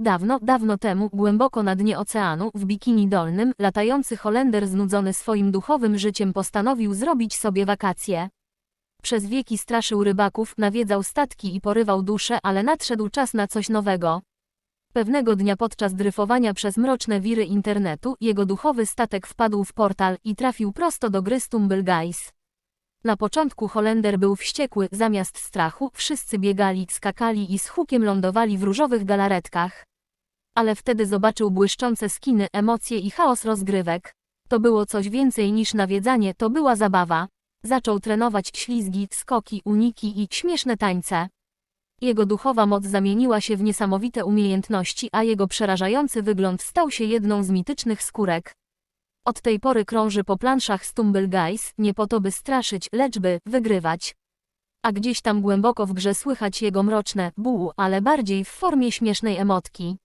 Dawno, dawno temu, głęboko na dnie oceanu, w bikini dolnym, latający Holender znudzony swoim duchowym życiem postanowił zrobić sobie wakacje. Przez wieki straszył rybaków, nawiedzał statki i porywał dusze, ale nadszedł czas na coś nowego. Pewnego dnia podczas dryfowania przez mroczne wiry internetu, jego duchowy statek wpadł w portal i trafił prosto do gry Stumble Guys. Na początku Holender był wściekły, zamiast strachu, wszyscy biegali, skakali i z hukiem lądowali w różowych galaretkach. Ale wtedy zobaczył błyszczące skiny, emocje i chaos rozgrywek. To było coś więcej niż nawiedzanie, to była zabawa. Zaczął trenować ślizgi, skoki, uniki i śmieszne tańce. Jego duchowa moc zamieniła się w niesamowite umiejętności, a jego przerażający wygląd stał się jedną z mitycznych skórek. Od tej pory krąży po planszach Stumble Guys, nie po to by straszyć, lecz by wygrywać. A gdzieś tam głęboko w grze słychać jego mroczne bu, ale bardziej w formie śmiesznej emotki.